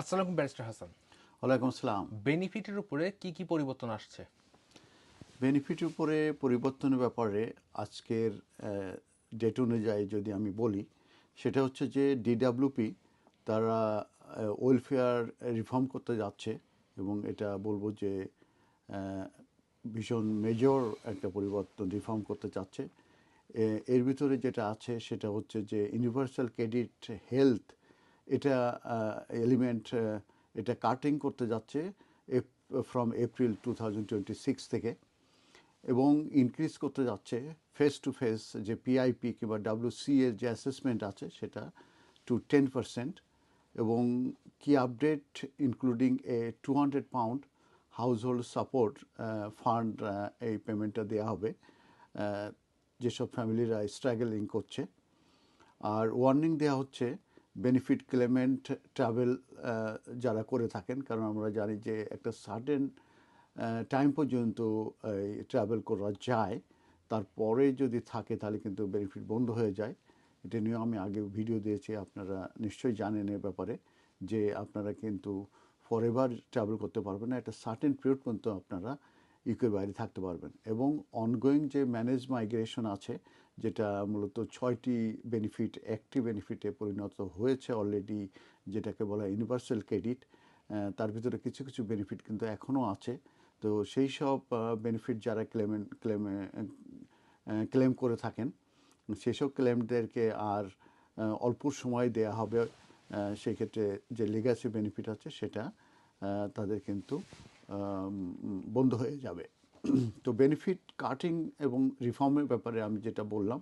আসসালামু ব্যারিস্টার হাসান। ওয়ালাইকুম আসসালাম। বেনিফিটের উপরে কি কি পরিবর্তন আসছে? বেনিফিটের উপরে পরিবর্তনের ব্যাপারে আজকের ডেট অনুযায়ী যদি আমি বলি সেটা হচ্ছে যে ডিডাব্লিউপি তারা ওয়েলফেয়ার রিফর্ম করতে যাচ্ছে এবং এটা বলব যে ভীষণ মেজর একটা পরিবর্তন রিফর্ম করতে চাচ্ছে। এর ভিতরে যেটা আছে সেটা হচ্ছে যে ইউনিভার্সাল ক্রেডিট হেলথ এটা এলিমেন্ট এটা কাটিং করতে যাচ্ছে ফ্রম এপ্রিল টু থেকে এবং ইনক্রিজ করতে যাচ্ছে ফেস টু ফেস যে পিআইপি কিংবা ডাব্লিউসি এর যে অ্যাসেসমেন্ট আছে সেটা টু টেন পার্সেন্ট এবং কি update including a two hundred pound household support fund এই পেমেন্টটা দেওয়া হবে যেসব ফ্যামিলিরা স্ট্রাগলিং করছে। আর ওয়ার্নিং দেওয়া হচ্ছে বেনিফিট ক্লেমেন্ট ট্রাভেল যারা করে থাকেন, কারণ আমরা জানি যে একটা সার্টেন টাইম পর্যন্ত ট্রাভেল করা যায়। তারপরে যদি থাকে, তাহলে কিন্তু বেনিফিট বন্ধ হয়ে যায়। এটা নিয়ে আমি আগে ভিডিও দিয়েছি, আপনারা নিশ্চয়ই জানেন এ ব্যাপারে, যে আপনারা কিন্তু ফরএভার ট্রাভেল করতে পারবেন না। একটা সার্টেন পিরিয়ড পর্যন্ত আপনারা ইউকের বাইরে থাকতে পারবেন। এবং অনগোয়িং যে ম্যানেজ মাইগ্রেশন আছে, যেটা মূলত ছয়টি বেনিফিট একটি বেনিফিটে পরিণত হয়েছে অলরেডি যেটাকে বলা ইউনিভার্সাল ক্রেডিট তার ভিতরে কিছু কিছু বেনিফিট কিন্তু এখনও আছে। তো সেই সব বেনিফিট যারা ক্লেমেন ক্লেমে ক্লেম করে থাকেন, সেসব ক্লেমদেরকে আর অল্প সময় দেয়া হবে। সেক্ষেত্রে যে লিগাসি বেনিফিট আছে সেটা তাদের কিন্তু বন্ধ হয়ে যাবে। তো বেনিফিট কাটিং এবং রিফর্মের ব্যাপারে আমি যেটা বললাম,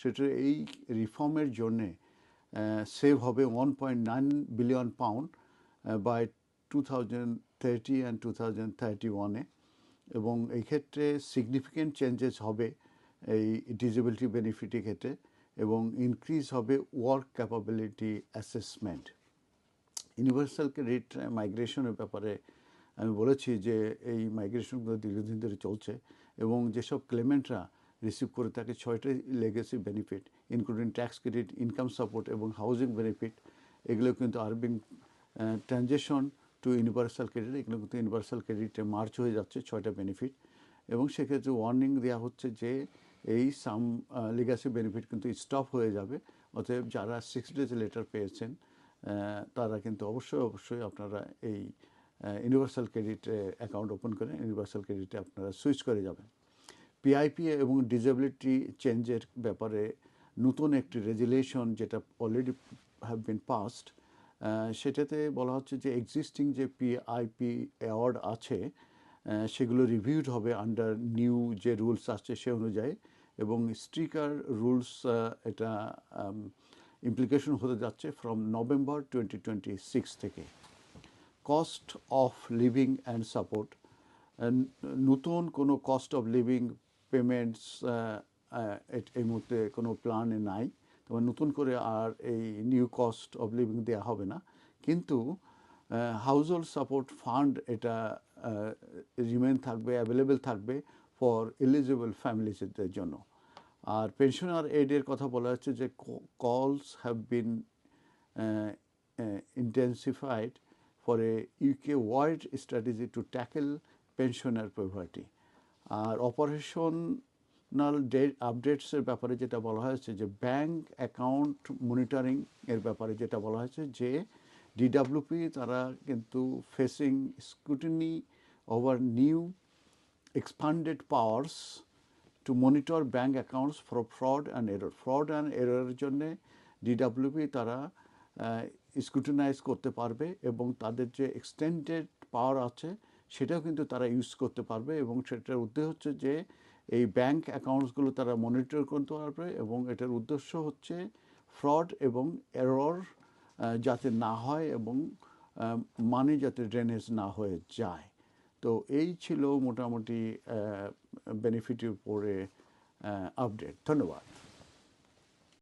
সেটা এই রিফর্মের জন্যে সেভ হবে one point nine billion pound by two thousand thirty and two thousand thirty ওয়ানে এবং এই ক্ষেত্রে সিগনিফিক্যান্ট চেঞ্জেস হবে এই ডিসেবিলিটি বেনিফিটের ক্ষেত্রে এবং ইনক্রিজ হবে work capability assessment universal credit মাইগ্রেশনের ব্যাপারে আমি বলেছি যে এই মাইগ্রেশনগুলো দীর্ঘদিন ধরে চলছে এবং যেসব ক্লেমেন্টরা রিসিভ করে থাকে ছয়টা legacy benefit including tax credit income support এবং হাউজিং বেনিফিট এগুলো কিন্তু are being transaction to universal credit এগুলো কিন্তু ইউনিভার্সাল ক্রেডিটে মার্চ হয়ে যাচ্ছে ছয়টা বেনিফিট এবং সেক্ষেত্রে ওয়ার্নিং দেওয়া হচ্ছে যে এই সাম লিগাসি বেনিফিট কিন্তু স্টপ হয়ে যাবে। অতএব যারা সিক্স ডেজ লেটার পেয়েছেন তারা কিন্তু অবশ্যই অবশ্যই আপনারা এই ইউনিভার্সাল ক্রেডিট অ্যাকাউন্ট ওপেন করে ইউনিভার্সাল ক্রেডিটে আপনারা সুইচ করে যাবেন। পিআইপি এবং ডিজেবিলিটি চেঞ্জের ব্যাপারে নতুন একটি রেজুলেশন যেটা অলরেডি হ্যাভ বিন পাস্ট সেটাতে বলা হচ্ছে যে এক্সিস্টিং যে পিআইপি অ্যাওয়ার্ড আছে সেগুলো রিভিউড হবে আন্ডার নিউ যে রুলস আসছে সে অনুযায়ী এবং স্ট্রিকার রুলস এটা ইমপ্লিকেশন হতে যাচ্ছে from November twenty twenty six থেকে। Cost of living and support নতুন কোনো কস্ট অফ লিভিং পেমেন্টস এই মুহূর্তে কোনো প্ল্যানে নাই। তোমার নতুন করে আর এই নিউ কস্ট অফ লিভিং দেওয়া হবে না। কিন্তু হাউস হোল্ড সাপোর্ট ফান্ড এটা রিমেন থাকবে অ্যাভেলেবেল থাকবে ফর এলিজিবল ফ্যামিলিজদের জন্য। আর পেনশনার এডের কথা বলা হচ্ছে যে calls have been intensified for a UK-wide strategy to tackle pensioner poverty. আর অপারেশনাল ডেট আপডেটসের ব্যাপারে যেটা বলা হয়েছে যে ব্যাংক অ্যাকাউন্ট মনিটরিং এর ব্যাপারে যেটা বলা হয়েছে যে ডিডাব্লিউপি তারা কিন্তু facing scrutiny over new expanded powers to monitor bank accounts for fraud and error. fraud and error এর জন্য ডিডাব্লিউপি তারা স্ক্রুটিনাইজ করতে পারবে এবং তাদের যে এক্সটেন্ডেড পাওয়ার আছে, সেটাও কিন্তু তারা ইউজ করতে পারবে এবং সেটার উদ্দেশ্য হচ্ছে যে এই ব্যাংক অ্যাকাউন্টসগুলো তারা মনিটর করতে পারবে এবং এটার উদ্দেশ্য হচ্ছে ফ্রড এবং এরর যাতে না হয় এবং মানি যাতে ড্রেনেজ না হয়ে যায়। তো এই ছিল মোটামুটি বেনিফিটের উপরে আপডেট ধন্যবাদ।